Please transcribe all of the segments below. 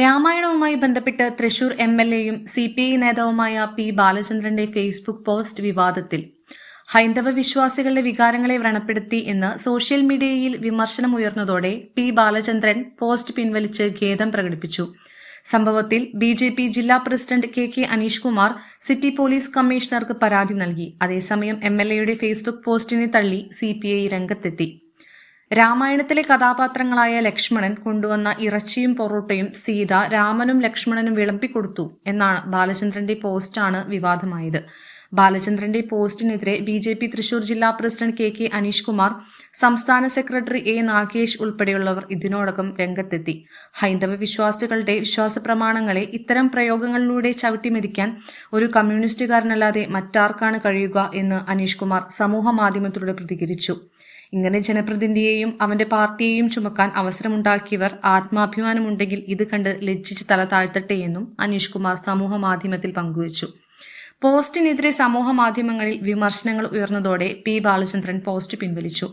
രാമായണവുമായി ബന്ധപ്പെട്ട് Thrissur M L എയും C P I നേതാവുമായ പി ബാലചന്ദ്രന്റെ ഫേസ്ബുക്ക് പോസ്റ്റ് വിവാദത്തിൽ. ഹൈന്ദവ വിശ്വാസികളുടെ വികാരങ്ങളെ വ്രണപ്പെടുത്തി എന്ന് സോഷ്യൽ മീഡിയയിൽ വിമർശനമുയർന്നതോടെ പി ബാലചന്ദ്രൻ പോസ്റ്റ് പിൻവലിച്ച് ഖേദം പ്രകടിപ്പിച്ചു. സംഭവത്തിൽ ബി ജെ പി ജില്ലാ president K K Aneesh Kumar city police കമ്മീഷണർക്ക് പരാതി നൽകി. അതേസമയം എം എൽ എയുടെ ഫേസ്ബുക്ക് പോസ്റ്റിനെ തള്ളി സി പി ഐ രംഗത്തെത്തി. രാമായണത്തിലെ കഥാപാത്രങ്ങളായ ലക്ഷ്മണൻ കൊണ്ടുവന്ന ഇറച്ചിയും പൊറോട്ടയും സീത രാമനും ലക്ഷ്മണനും വിളമ്പിക്കൊടുത്തു എന്നാണ് ബാലചന്ദ്രന്റെ പോസ്റ്റാണ് വിവാദമായത്. ബാലചന്ദ്രന്റെ പോസ്റ്റിനെതിരെ ബി ജെ പി തൃശൂർ ജില്ലാ president K K Anish Kumar സംസ്ഥാന സെക്രട്ടറി എ നാഗേഷ് ഉൾപ്പെടെയുള്ളവർ ഇതിനോടകം രംഗത്തെത്തി. ഹൈന്ദവ വിശ്വാസികളുടെ വിശ്വാസ പ്രമാണങ്ങളെ ഇത്തരം പ്രയോഗങ്ങളിലൂടെ ചവിട്ടിമെതിക്കാൻ ഒരു കമ്മ്യൂണിസ്റ്റുകാരനല്ലാതെ മറ്റാർക്കാണ് കഴിയുക എന്ന് അനീഷ് കുമാർ സമൂഹ മാധ്യമത്തിലൂടെ പ്രതികരിച്ചു. ഇങ്ങനെ ജനപ്രതിനിധിയെയും അവന്റെ പാർട്ടിയെയും ചുമക്കാൻ അവസരമുണ്ടാക്കിയവർ ആത്മാഭിമാനമുണ്ടെങ്കിൽ ഇത് കണ്ട് ലജ്ജിച്ച് തല താഴ്ത്തട്ടെയെന്നും അനീഷ് കുമാർ സമൂഹ മാധ്യമത്തിൽ പങ്കുവച്ചു പോസ്റ്റിനെതിരെ സമൂഹ മാധ്യമങ്ങളിൽ വിമർശനങ്ങൾ ഉയർന്നതോടെ പി ബാലചന്ദ്രൻ പോസ്റ്റ് പിൻവലിച്ചു.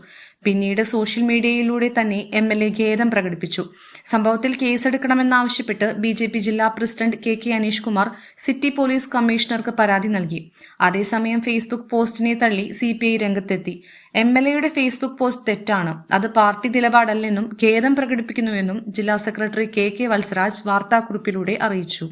പിന്നീട് സോഷ്യൽ മീഡിയയിലൂടെ തന്നെ എം എൽ എ ഖേദം പ്രകടിപ്പിച്ചു. സംഭവത്തിൽ കേസെടുക്കണമെന്നാവശ്യപ്പെട്ട് ബി ജെ പി ജില്ലാ president K K Aneesh Kumar city police കമ്മീഷണർക്ക് പരാതി നൽകി. അതേസമയം ഫേസ്ബുക്ക് പോസ്റ്റിനെ തള്ളി സി പി ഐ രംഗത്തെത്തി. എം എൽ എയുടെ ഫേസ്ബുക്ക് പോസ്റ്റ് തെറ്റാണ്. അത് പാർട്ടി നിലപാടല്ലെന്നും ഖേദം പ്രകടിപ്പിക്കുന്നുവെന്നും ജില്ലാ സെക്രട്ടറി കെ കെ വത്സരാജ് വാർത്താക്കുറിപ്പിലൂടെ അറിയിച്ചു.